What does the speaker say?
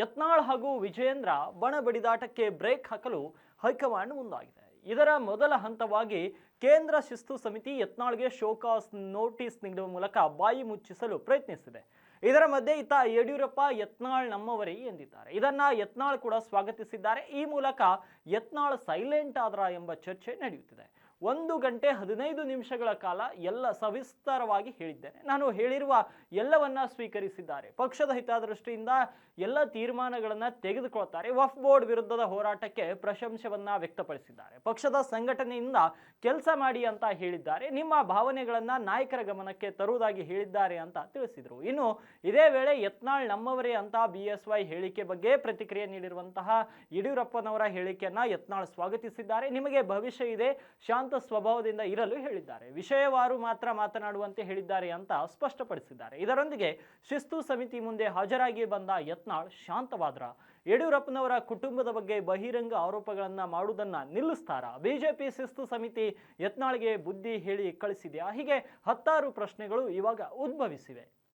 ಯತ್ನಾಳ್ ಹಾಗೂ ವಿಜಯೇಂದ್ರ ಬಣ ಬಡಿದಾಟಕ್ಕೆ ಬ್ರೇಕ್ ಹಾಕಲು ಹೈಕಮಾಂಡ್ ಮುಂದಾಗಿದೆ. ಇದರ ಮೊದಲ ಹಂತವಾಗಿ ಕೇಂದ್ರ ಶಿಸ್ತು ಸಮಿತಿ ಯತ್ನಾಳ್ಗೆ ಶೋಕಾಸ್ ನೋಟಿಸ್ ನೀಡುವ ಮೂಲಕ ಬಾಯಿ ಮುಚ್ಚಿಸಲು ಪ್ರಯತ್ನಿಸಿದೆ. ಇದರ ಮಧ್ಯೆ ಈತ ಯಡಿಯೂರಪ್ಪ ಯತ್ನಾಳ್ ನಮ್ಮವರೇ ಎಂದಿದ್ದಾರೆ. ಇದನ್ನ ಯತ್ನಾಳ್ ಕೂಡ ಸ್ವಾಗತಿಸಿದ್ದಾರೆ. ಈ ಮೂಲಕ ಯತ್ನಾಳ್ ಸೈಲೆಂಟ್ ಆದ್ರ ಎಂಬ ಚರ್ಚೆ ನಡೆಯುತ್ತಿದೆ. ಒಂದು ಗಂಟೆ ಹದಿನೈದು ನಿಮಿಷಗಳ ಕಾಲ ಎಲ್ಲ ಸವಿಸ್ತಾರವಾಗಿ ಹೇಳಿದ್ದೇನೆ. ನಾನು ಹೇಳಿರುವ ಎಲ್ಲವನ್ನ ಸ್ವೀಕರಿಸಿದ್ದಾರೆ. ಪಕ್ಷದ ಹಿತದೃಷ್ಟಿಯಿಂದ ಎಲ್ಲ ತೀರ್ಮಾನಗಳನ್ನು ತೆಗೆದುಕೊಳ್ತಾರೆ. ವಫ್ ಬೋರ್ಡ್ ವಿರುದ್ಧದ ಹೋರಾಟಕ್ಕೆ ಪ್ರಶಂಸೆಯನ್ನು ವ್ಯಕ್ತಪಡಿಸಿದ್ದಾರೆ. ಪಕ್ಷದ ಸಂಘಟನೆಯಿಂದ ಕೆಲಸ ಮಾಡಿ ಅಂತ ಹೇಳಿದ್ದಾರೆ. ನಿಮ್ಮ ಭಾವನೆಗಳನ್ನ ನಾಯಕರ ಗಮನಕ್ಕೆ ತರುವುದಾಗಿ ಹೇಳಿದ್ದಾರೆ ಅಂತ ತಿಳಿಸಿದರು. ಇನ್ನು ಇದೇ ವೇಳೆ ಯತ್ನಾಳ್ ನಮ್ಮವರೇ ಅಂತ ಬಿ ಎಸ್ ವೈ ಹೇಳಿಕೆ ಬಗ್ಗೆ ಪ್ರತಿಕ್ರಿಯೆ ನೀಡಿರುವಂತಹ ಯಡಿಯೂರಪ್ಪನವರ ಹೇಳಿಕೆಯನ್ನ ಯತ್ನಾಳ್ ಸ್ವಾಗತಿಸಿದ್ದಾರೆ. ನಿಮಗೆ ಭವಿಷ್ಯ ಇದೆ. ಶಾಂತ ಸ್ವಭಾವದಿಂದ ಇರಲು ಹೇಳಿದ್ದಾರೆ. ವಿಷಯವಾರು ಮಾತ್ರ ಮಾತನಾಡುವಂತೆ ಹೇಳಿದ್ದಾರೆ ಅಂತ ಸ್ಪಷ್ಟಪಡಿಸಿದ್ದಾರೆ. ಇದರೊಂದಿಗೆ ಶಿಸ್ತು ಸಮಿತಿ ಮುಂದೆ ಹಾಜರಾಗಿ ಬಂದ ಯತ್ನಾಳ್ ಶಾಂತವಾದ್ರ, ಯಡಿಯೂರಪ್ಪನವರ ಕುಟುಂಬದ ಬಗ್ಗೆ ಬಹಿರಂಗ ಆರೋಪಗಳನ್ನು ಮಾಡುವುದನ್ನ ನಿಲ್ಲಿಸ್ತಾರ? ಬಿಜೆಪಿ ಶಿಸ್ತು ಸಮಿತಿ ಯತ್ನಾಳ್ಗೆ ಬುದ್ಧಿ ಹೇಳಿ ಕಳಿಸಿದೆಯಾ? ಹೀಗೆ ಹತ್ತಾರು ಪ್ರಶ್ನೆಗಳು ಇವಾಗ ಉದ್ಭವಿಸಿವೆ.